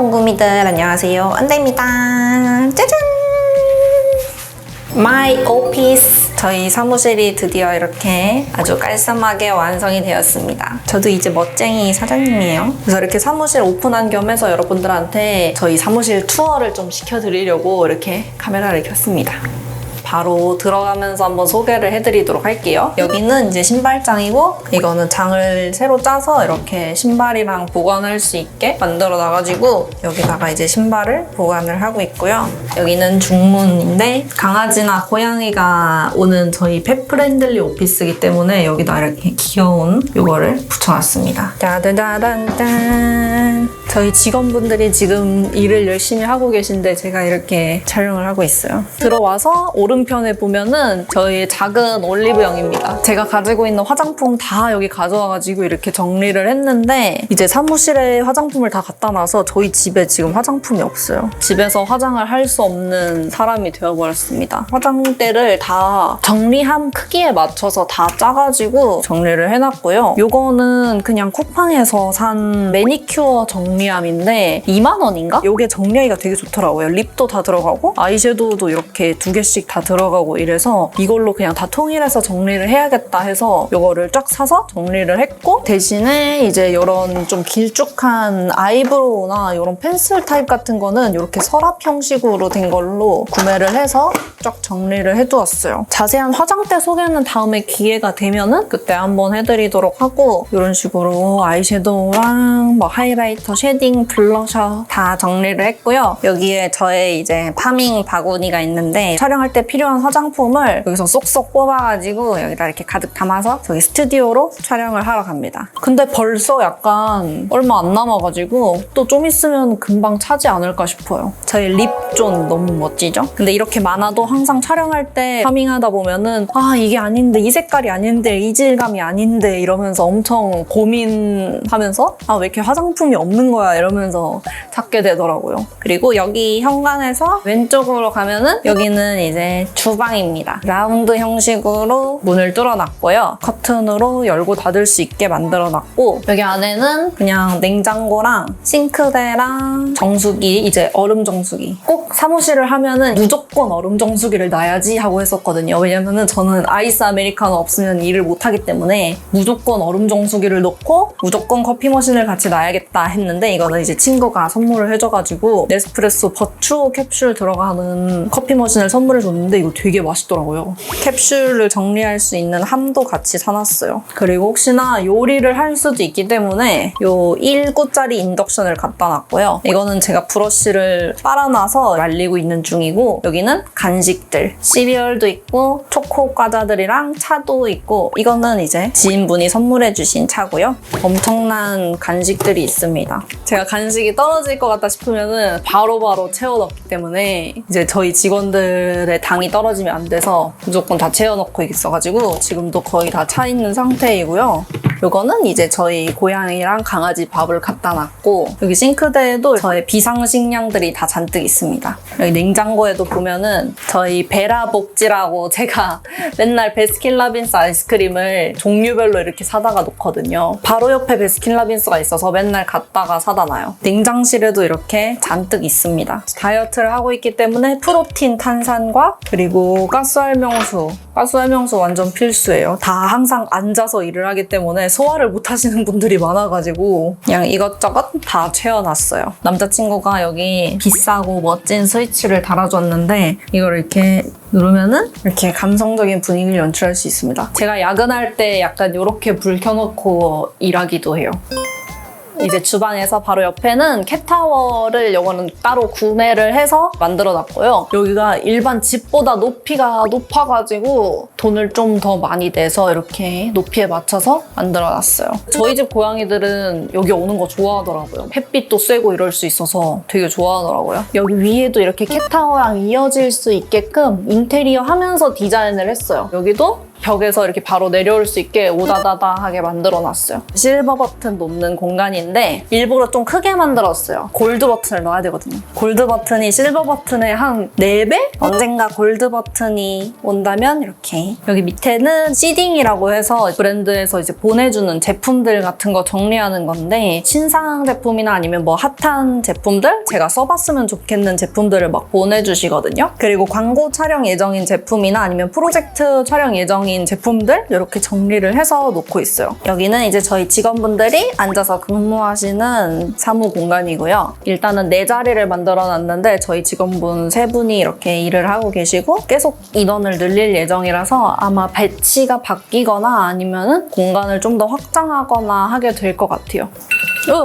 공구미들 안녕하세요. 안대입니다. 짜잔! My Office. 저희 사무실이 드디어 이렇게 아주 깔쌈하게 완성이 되었습니다. 저도 이제 멋쟁이 사장님이에요. 그래서 이렇게 사무실 오픈한 겸 해서 여러분들한테 저희 사무실 투어를 좀 시켜드리려고 이렇게 카메라를 켰습니다 바로 들어가면서 한번 소개를 해드리도록 할게요. 여기는 이제 신발장이고 이거는 장을 새로 짜서 이렇게 신발이랑 보관할 수 있게 만들어 놔가지고 여기다가 이제 신발을 보관을 하고 있고요. 여기는 중문인데 강아지나 고양이가 오는 저희 펫 프렌들리 오피스이기 때문에 여기다 이렇게 귀여운 이거를 붙여놨습니다. 짜자자단짠 저희 직원분들이 지금 일을 열심히 하고 계신데 제가 이렇게 촬영을 하고 있어요. 들어와서 오른편에 보면은 저희 작은 올리브영입니다. 제가 가지고 있는 화장품 다 여기 가져와가지고 이렇게 정리를 했는데 이제 사무실에 화장품을 다 갖다 놔서 저희 집에 지금 화장품이 없어요. 집에서 화장을 할 수 없는 사람이 되어버렸습니다. 화장대를 다 정리함 크기에 맞춰서 다 짜가지고 정리를 해놨고요. 요거는 그냥 쿠팡에서 산 매니큐어 정리 함인데 2만 원인가? 요게 정리하기가 되게 좋더라고요. 립도 다 들어가고 아이섀도우도 이렇게 두 개씩 다 들어가고 이래서 이걸로 그냥 다 통일해서 정리를 해야겠다 해서 요거를 쫙 사서 정리를 했고 대신에 이제 이런 좀 길쭉한 아이브로우나 이런 펜슬 타입 같은 거는 이렇게 서랍 형식으로 된 걸로 구매를 해서 쫙 정리를 해두었어요. 자세한 화장대 소개는 다음에 기회가 되면은 그때 한번 해드리도록 하고 이런 식으로 아이섀도우랑 뭐 하이라이터, 쉐 딩, 블러셔 다 정리를 했고요. 여기에 저의 이제 파밍 바구니가 있는데 촬영할 때 필요한 화장품을 여기서 쏙쏙 뽑아가지고 여기다 이렇게 가득 담아서 저기 스튜디오로 촬영을 하러 갑니다. 근데 벌써 약간 얼마 안 남아가지고 또 좀 있으면 금방 차지 않을까 싶어요. 저희 립존 너무 멋지죠? 근데 이렇게 많아도 항상 촬영할 때 파밍하다 보면은 아 이게 아닌데 이 색깔이 아닌데 이 질감이 아닌데 이러면서 엄청 고민하면서 아 왜 이렇게 화장품이 없는 거야 이러면서 찾게 되더라고요. 그리고 여기 현관에서 왼쪽으로 가면은 여기는 이제 주방입니다. 라운드 형식으로 문을 뚫어놨고요. 커튼으로 열고 닫을 수 있게 만들어놨고 여기 안에는 그냥 냉장고랑 싱크대랑 정수기 이제 얼음 정수기 꼭 사무실을 하면은 무조건 얼음 정수기를 놔야지 하고 했었거든요. 왜냐면은 저는 아이스 아메리카노 없으면 일을 못하기 때문에 무조건 얼음 정수기를 넣고 무조건 커피 머신을 같이 놔야겠다 했는데 이거는 이제 친구가 선물을 해줘가지고 네스프레소 버추어 캡슐 들어가는 커피 머신을 선물해 줬는데 이거 되게 맛있더라고요. 캡슐을 정리할 수 있는 함도 같이 사놨어요. 그리고 혹시나 요리를 할 수도 있기 때문에 요 1구짜리 인덕션을 갖다 놨고요. 이거는 제가 브러쉬를 빨아놔서 말리고 있는 중이고 여기는 간식들 시리얼도 있고 초코 과자들이랑 차도 있고 이거는 이제 지인분이 선물해 주신 차고요. 엄청난 간식들이 있습니다. 제가 간식이 떨어질 것 같다 싶으면은 바로바로 채워 넣기 때문에 이제 저희 직원들의 당이 떨어지면 안 돼서 무조건 다 채워 넣고 있어가지고 지금도 거의 다 차 있는 상태이고요. 요거는 이제 저희 고양이랑 강아지 밥을 갖다 놨고 여기 싱크대에도 저의 비상식량들이 다 잔뜩 있습니다. 여기 냉장고에도 보면은 저희 베라 복지라고 제가 맨날 베스킨라빈스 아이스크림을 종류별로 이렇게 사다가 놓거든요. 바로 옆에 베스킨라빈스가 있어서 맨날 갔다가 사다 놔요. 냉장실에도 이렇게 잔뜩 있습니다. 다이어트를 하고 있기 때문에 프로틴 탄산과 그리고 가스알명수 가스알명수 완전 필수예요. 다 항상 앉아서 일을 하기 때문에 소화를 못 하시는 분들이 많아가지고 그냥 이것저것 다 채워놨어요. 남자친구가 여기 비싸고 멋진 스위치를 달아줬는데 이걸 이렇게 누르면은 이렇게 감성적인 분위기를 연출할 수 있습니다. 제가 야근할 때 약간 이렇게 불 켜놓고 일하기도 해요. 이제 주방에서 바로 옆에는 캣타워를 요거는 따로 구매를 해서 만들어 놨고요. 여기가 일반 집보다 높이가 높아가지고 돈을 좀 더 많이 내서 이렇게 높이에 맞춰서 만들어 놨어요. 저희 집 고양이들은 여기 오는 거 좋아하더라고요. 햇빛도 쐬고 이럴 수 있어서 되게 좋아하더라고요. 여기 위에도 이렇게 캣타워랑 이어질 수 있게끔 인테리어 하면서 디자인을 했어요. 여기도 벽에서 이렇게 바로 내려올 수 있게 오다다다하게 만들어놨어요. 실버 버튼 놓는 공간인데 일부러 좀 크게 만들었어요. 골드 버튼을 넣어야 되거든요. 골드 버튼이 실버 버튼의 한 4배? 언젠가 골드 버튼이 온다면 이렇게 여기 밑에는 시딩이라고 해서 브랜드에서 이제 보내주는 제품들 같은 거 정리하는 건데 신상 제품이나 아니면 뭐 핫한 제품들 제가 써봤으면 좋겠는 제품들을 막 보내주시거든요. 그리고 광고 촬영 예정인 제품이나 아니면 프로젝트 촬영 예정인 제품들 이렇게 정리를 해서 놓고 있어요. 여기는 이제 저희 직원분들이 앉아서 근무하시는 사무 공간이고요. 일단은 네 자리를 만들어 놨는데 저희 직원분 세 분이 이렇게 일을 하고 계시고 계속 인원을 늘릴 예정이라서 아마 배치가 바뀌거나 아니면은 공간을 좀 더 확장하거나 하게 될 것 같아요. 어!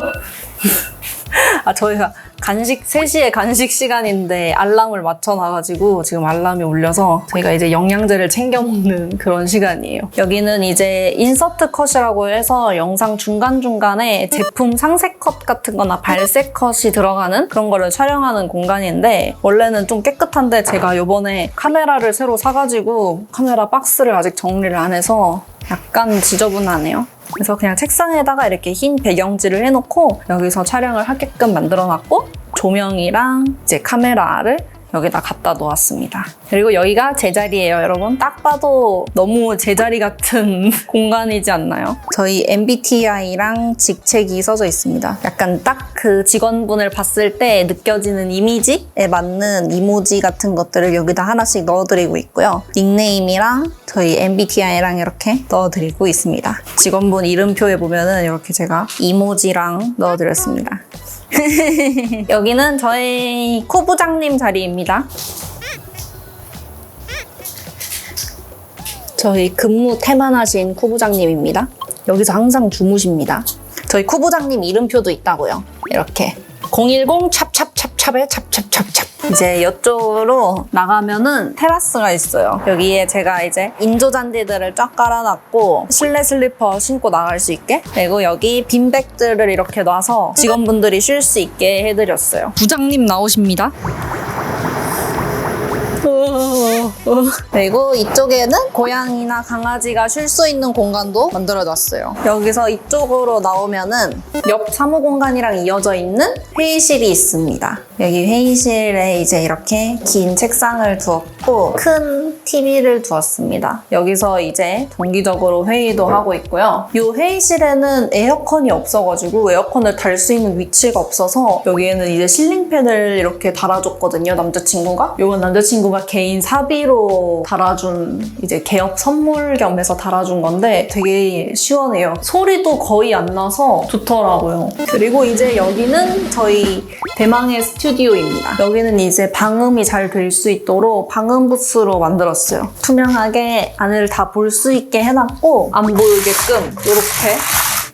아, 저희가 간식, 3시에 간식 시간인데 알람을 맞춰놔가지고 지금 알람이 울려서 저희가 이제 영양제를 챙겨 먹는 그런 시간이에요. 여기는 이제 인서트 컷이라고 해서 영상 중간중간에 제품 상세 컷 같은 거나 발색 컷이 들어가는 그런 거를 촬영하는 공간인데 원래는 좀 깨끗한데 제가 요번에 카메라를 새로 사가지고 카메라 박스를 아직 정리를 안 해서 약간 지저분하네요. 그래서 그냥 책상에다가 이렇게 흰 배경지를 해놓고 여기서 촬영을 하게끔 만들어놨고 조명이랑 이제 카메라를 여기다 갖다 놓았습니다. 그리고 여기가 제 자리예요, 여러분. 딱 봐도 너무 제 자리 같은 공간이지 않나요? 저희 MBTI랑 직책이 써져 있습니다. 약간 딱 그 직원분을 봤을 때 느껴지는 이미지에 맞는 이모지 같은 것들을 여기다 하나씩 넣어드리고 있고요. 닉네임이랑 저희 MBTI랑 이렇게 넣어드리고 있습니다. 직원분 이름표에 보면은 이렇게 제가 이모지랑 넣어드렸습니다. 여기는 저희 코 부장님 자리입니다. 저희 근무 태만하신 코 부장님입니다. 여기서 항상 주무십니다. 저희 코 부장님 이름표도 있다고요. 이렇게 010 찹찹찹찹에 찹찹찹찹 이제 이쪽으로 나가면은 테라스가 있어요. 여기에 제가 이제 인조 잔디들을 쫙 깔아놨고 실내 슬리퍼 신고 나갈 수 있게 그리고 여기 빈백들을 이렇게 놔서 직원분들이 쉴 수 있게 해드렸어요. 부장님 나오십니다. 그리고 이쪽에는 고양이나 강아지가 쉴 수 있는 공간도 만들어놨어요. 여기서 이쪽으로 나오면은 옆 사무 공간이랑 이어져 있는 회의실이 있습니다. 여기 회의실에 이제 이렇게 긴 책상을 두었고 큰 TV를 두었습니다. 여기서 이제 정기적으로 회의도 하고 있고요. 이 회의실에는 에어컨이 없어가지고 에어컨을 달 수 있는 위치가 없어서 여기에는 이제 실링팬을 이렇게 달아줬거든요. 남자친구가. 이건 남자친구가 개인 사비로 달아준 이제 개업 선물 겸해서 달아준 건데 되게 시원해요. 소리도 거의 안 나서 좋더라고요. 그리고 이제 여기는 저희 대망의 스튜디오입니다. 여기는 이제 방음이 잘 될 수 있도록 방음 부스로 만들었어요. 투명하게 안을 다 볼 수 있게 해놨고 안 보이게끔 이렇게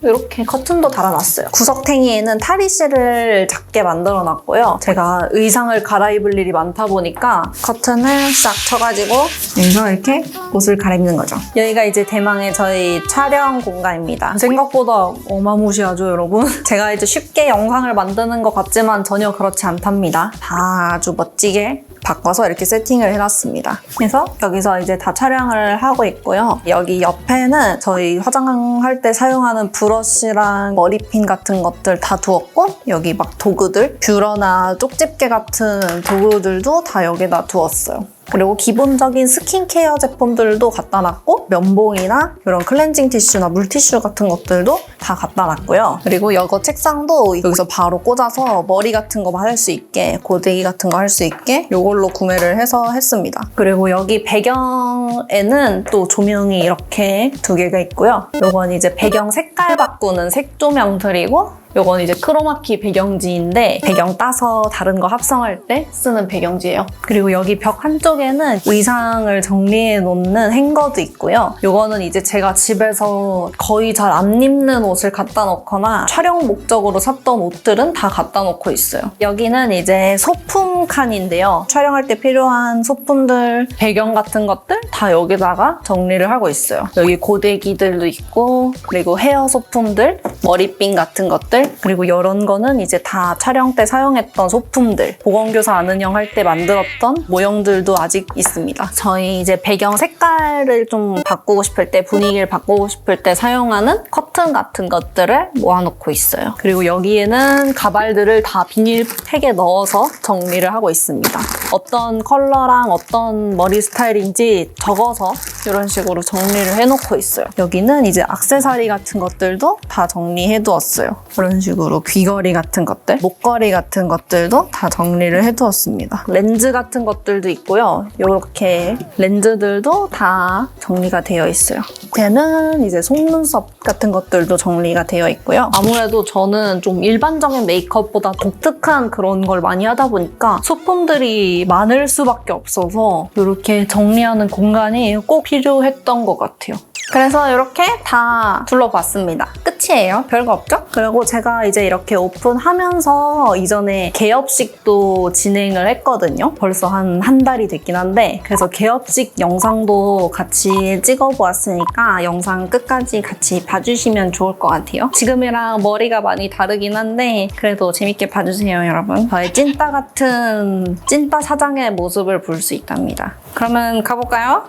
이렇게 커튼도 달아놨어요. 구석탱이에는 탈의실을 작게 만들어놨고요. 제가 의상을 갈아입을 일이 많다 보니까 커튼을 싹 쳐가지고 여기서 이렇게 옷을 갈아입는 거죠. 여기가 이제 대망의 저희 촬영 공간입니다. 생각보다 어마무시하죠, 여러분? 제가 이제 쉽게 영상을 만드는 것 같지만 전혀 그렇지 않답니다. 다 아주 멋지게 바꿔서 이렇게 세팅을 해놨습니다. 그래서 여기서 이제 다 촬영을 하고 있고요. 여기 옆에는 저희 화장할 때 사용하는 브러쉬랑 머리핀 같은 것들 다 두었고 여기 막 도구들 뷰러나 쪽집게 같은 도구들도 다 여기다 두었어요. 그리고 기본적인 스킨케어 제품들도 갖다 놨고 면봉이나 이런 클렌징 티슈나 물티슈 같은 것들도 다 갖다 놨고요. 그리고 이거 책상도 여기서 바로 꽂아서 머리 같은 거 할 수 있게 고데기 같은 거 할 수 있게 이걸로 구매를 해서 했습니다. 그리고 여기 배경에는 또 조명이 이렇게 두 개가 있고요. 이건 이제 배경 색깔 바꾸는 색조명들이고 요건 이제 크로마키 배경지인데 배경 따서 다른 거 합성할 때 쓰는 배경지예요. 그리고 여기 벽 한쪽에는 의상을 정리해 놓는 행거도 있고요. 요거는 이제 제가 집에서 거의 잘 안 입는 옷을 갖다 놓거나 촬영 목적으로 샀던 옷들은 다 갖다 놓고 있어요. 여기는 이제 소품 칸인데요. 촬영할 때 필요한 소품들, 배경 같은 것들 다 여기다가 정리를 하고 있어요. 여기 고데기들도 있고 그리고 헤어 소품들, 머리핀 같은 것들 것들 그리고 이런 거는 이제 다 촬영 때 사용했던 소품들 보건교사 형할때 만들었던 모형들도 아직 있습니다. 저희 이제 배경 색깔을 좀 바꾸고 싶을 때 분위기를 바꾸고 싶을 때 사용하는 커튼 같은 것들을 모아놓고 있어요. 그리고 여기에는 가발들을 다 비닐팩에 넣어서 정리를 하고 있습니다. 어떤 컬러랑 어떤 머리 스타일인지 적어서 이런 식으로 정리를 해놓고 있어요. 여기는 이제 악세사리 같은 것들도 다 정리해두었어요. 이런 식으로 귀걸이 같은 것들, 목걸이 같은 것들도 다 정리를 해두었습니다. 렌즈 같은 것들도 있고요. 이렇게 렌즈들도 다 정리가 되어 있어요. 걔는 이제 속눈썹 같은 것들도 정리가 되어 있고요. 아무래도 저는 좀 일반적인 메이크업보다 독특한 그런 걸 많이 하다 보니까 소품들이 많을 수밖에 없어서 이렇게 정리하는 공간이 꼭 필요했던 것 같아요. 그래서 이렇게 다 둘러봤습니다. 끝이에요. 별거 없죠? 그리고 제가 이제 이렇게 오픈하면서 이전에 개업식도 진행을 했거든요. 벌써 한 한 달이 됐긴 한데 그래서 개업식 영상도 같이 찍어보았으니까 영상 끝까지 같이 봐주시면 좋을 것 같아요. 지금이랑 머리가 많이 다르긴 한데 그래도 재밌게 봐주세요, 여러분. 저의 찐따 같은 찐따 사장의 모습을 볼 수 있답니다. 그러면 가볼까요?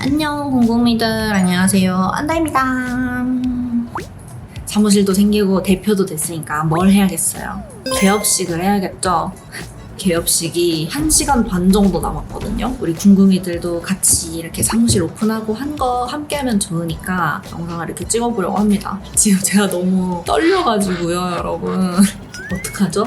안녕, 공공이들. 안녕하세요. 안다입니다. 사무실도 생기고 대표도 됐으니까 뭘 해야겠어요? 개업식을 해야겠죠? 개업식이 1시간 반 정도 남았거든요. 우리 궁금이들도 같이 이렇게 사무실 오픈하고 한 거 함께 하면 좋으니까 영상을 이렇게 찍어보려고 합니다. 지금 제가 너무 떨려가지고요, 여러분. 어떡하죠?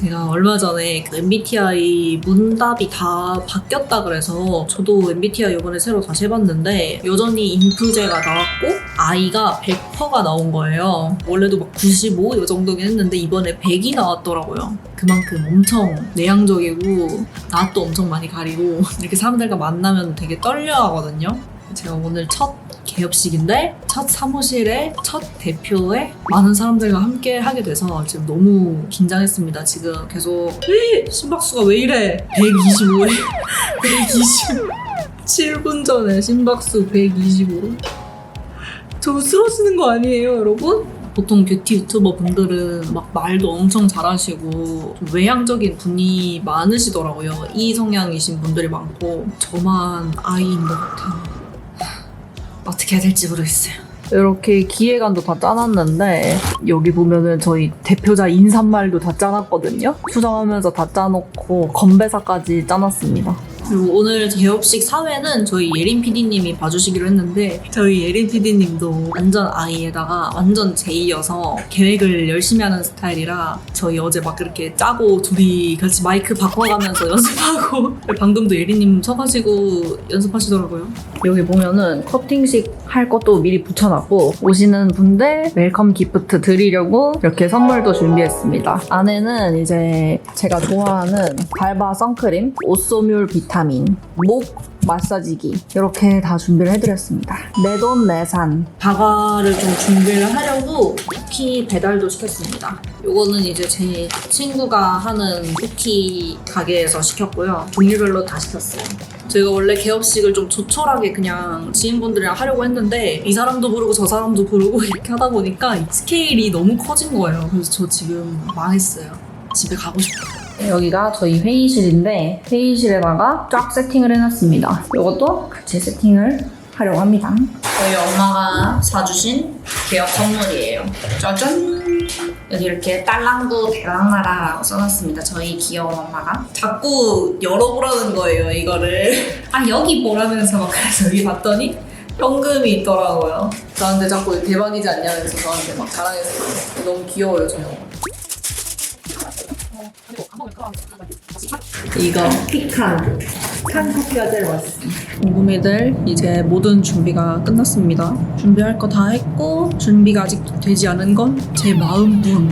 제가 얼마 전에 그 MBTI 문답이 다 바뀌었다 그래서 저도 MBTI 이번에 새로 다시 해봤는데 여전히 인프제가 나왔고 I가 100%가 나온 거예요. 원래도 막 95 이 정도긴 했는데 이번에 100이 나왔더라고요. 그만큼 엄청 내향적이고 낯도 엄청 많이 가리고 이렇게 사람들과 만나면 되게 떨려 하거든요. 제가 오늘 첫 개업식인데 첫 사무실에 첫 대표에 많은 사람들과 함께 하게 돼서 지금 너무 긴장했습니다. 지금 계속 에 심박수가 왜 이래? 125에 127분 전에 심박수 125. 저 쓰러지는 거 아니에요, 여러분? 보통 뷰티 유튜버 분들은 막 말도 엄청 잘하시고 좀 외향적인 분이 많으시더라고요. 이 성향이신 분들이 많고 저만 아이인 것 같아요. 어떻게 해야 될지 모르겠어요. 이렇게 기획안도 다 짜놨는데 여기 보면은 저희 대표자 인사말도 다 짜놨거든요. 수정하면서 다 짜놓고 건배사까지 짜놨습니다. 그리고 오늘 개업식 사회는 저희 예린 PD님이 봐주시기로 했는데 저희 예린 PD님도 완전 아이에다가 완전 제이여서 계획을 열심히 하는 스타일이라 저희 어제 막 그렇게 짜고 둘이 같이 마이크 바꿔가면서 연습하고 방금도 예린님 서가지고 연습하시더라고요. 여기 보면은 커팅식 할 것도 미리 붙여놨고 오시는 분들 웰컴 기프트 드리려고 이렇게 선물도 준비했습니다. 안에는 이제 제가 좋아하는 발바 선크림, 오소뮬 비타 민, 목 마사지기 이렇게 다 준비를 해드렸습니다. 내돈 내산 바가를 좀 준비를 하려고 쿠키 배달도 시켰습니다. 요거는 이제 제 친구가 하는 쿠키 가게에서 시켰고요. 종류별로 다 시켰어요. 저희가 원래 개업식을 좀 조촐하게 그냥 지인분들이랑 하려고 했는데 이 사람도 부르고 저 사람도 부르고 이렇게 하다 보니까 이 스케일이 너무 커진 거예요. 그래서 저 지금 망했어요. 집에 가고 싶어요. 여기가 저희 회의실인데 회의실에다가 쫙 세팅을 해놨습니다. 이것도 같이 세팅을 하려고 합니다. 저희 엄마가 사주신 개업 선물이에요. 짜잔! 여기 이렇게 딸랑구 대랑나라라고 써놨습니다. 저희 귀여운 엄마가 자꾸 열어보라는 거예요 이거를. 아 여기 보라면서 막 그래서 여기 봤더니 현금이 있더라고요. 저한테 자꾸 대박이지 않냐면서 저한테 막 자랑했어요. 너무 귀여워요 저희 엄마. 이거 피칸 칸 커피가 제일 맛있습니다. 궁금이들 이제 모든 준비가 끝났습니다. 준비할 거 다 했고 준비가 아직 되지 않은 건 제 마음뿐.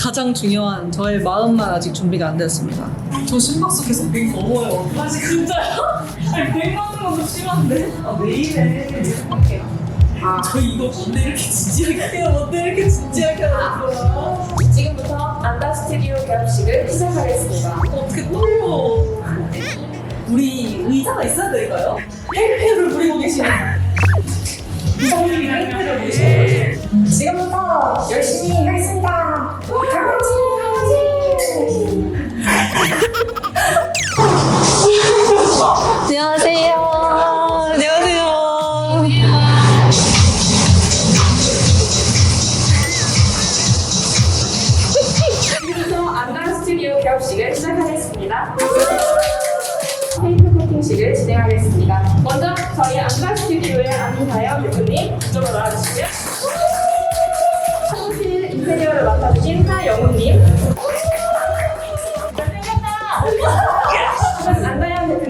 가장 중요한 저의 마음만 아직 준비가 안 됐습니다. 저 심박수 계속 100 넘어요. 어떡하지 진짜요? 아니 100 넘는 건좀 심한데? 아왜 이래? 아. 저 이거 뭔데 이렇게 진지하게 해요? 뭔데 이렇게 진지하게 하는 거야? 지금부터 안다 스튜디오 개업식을 시작하겠습니다. 어떻게 떨려? 우리 의자가 있어야 될까요? 헬페를 부리고 계시는 이성님이 헬페를 부리시는 지금부터 열심히 하겠습니다. 다 같이 안녕하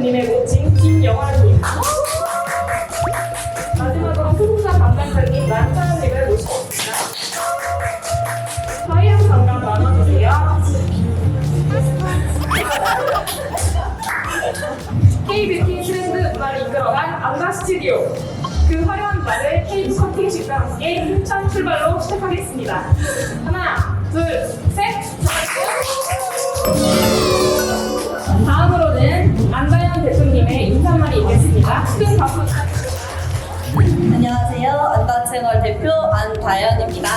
대표님의 모친 김영환님. 마지막으로 소속사 담당자님 남차현님을 모시겠습니다. 화이랑 잠깐 나눠주세요. K뷰티 트렌드 문화를 이끌어간 안가 스튜디오. 그 화려한 날을 케이크 커팅 식과 함께 힘찬 출발로 시작하겠습니다. 하나, 둘, 셋! 대표님의 인사말이 있겠습니다. 큰 박수. 안녕하세요. 안다채널 대표 안다연입니다.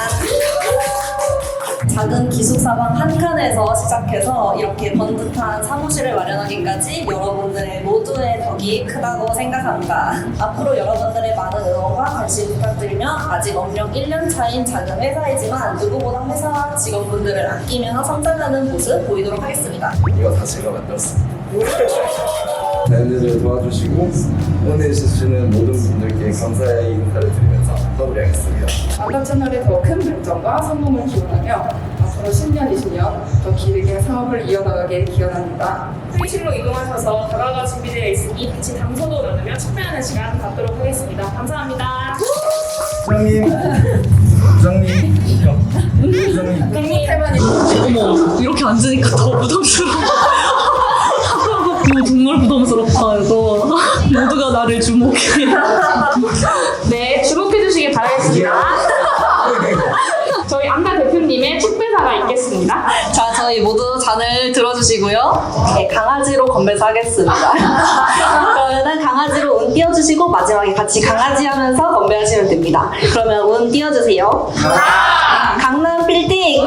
작은 기숙사방 한 칸에서 시작해서 이렇게 번듯한 사무실을 마련하기까지 여러분들의 모두의 덕이 크다고 생각합니다. 앞으로 여러분들의 많은 응원과 관심 부탁드리며 아직 업력 1년 차인 작은 회사이지만 누구보다 회사와 직원분들을 아끼면서 성장하는 모습 보이도록 하겠습니다. 이거 다 제가 만들었습니다. 밴드를 도와주시고 응원해 주시는 모든 분들께 감사의 인사를 드리면서 마무리하겠습니다. 아까 채널의 더 큰 발전과 성공을 기원하며 앞으로 10년, 20년 더 길게 사업을 이어나가길 기원합니다. 회의실로 이동하셔서 다가가 준비되어 있으니 같이 담소도 나누며 축배하는 시간 갖도록 하겠습니다. 감사합니다. 부장님, 부장님, 부장님. 행복해만이 어머, 이렇게 앉으니까 더 부담스러워. 너무 정말 부담스럽다, 이거. 모두가 나를 주목해. 네, 주목해 주시길 바라겠습니다. 저희 안다 대표님의 축배사가 있겠습니다. 자, 저희 모두 잔을 들어주시고요. 네, 강아지로 건배사 하겠습니다. 그러면은 강아지로 운 띄워주시고 마지막에 같이 강아지 하면서 건배하시면 됩니다. 그러면 운 띄워주세요. 강남 빌딩.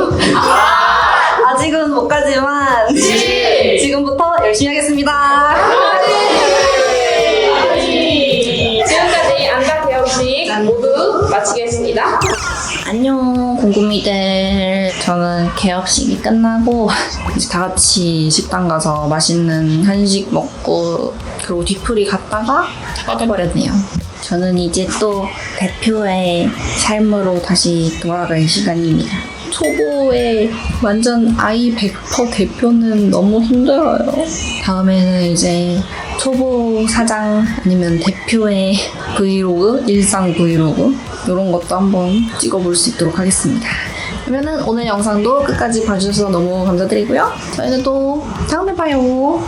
아직은 못 가지만 지금부터 열심히 하겠습니다. 지금까지 안다 개업식 모두 마치겠습니다. 안녕 궁금이들 저는 개업식이 끝나고 이제 다 같이 식당 가서 맛있는 한식 먹고 그리고 뒤풀이 갔다가 꺼져버렸네요 저는 이제 또 대표의 삶으로 다시 돌아갈 시간입니다 초보의 완전 아이 100% 대표는 너무 힘들어요 다음에는 이제 초보 사장 아니면 대표의 브이로그, 일상 브이로그 이런 것도 한번 찍어볼 수 있도록 하겠습니다. 그러면은 오늘 영상도 끝까지 봐주셔서 너무 감사드리고요. 저희는 또 다음에 봐요.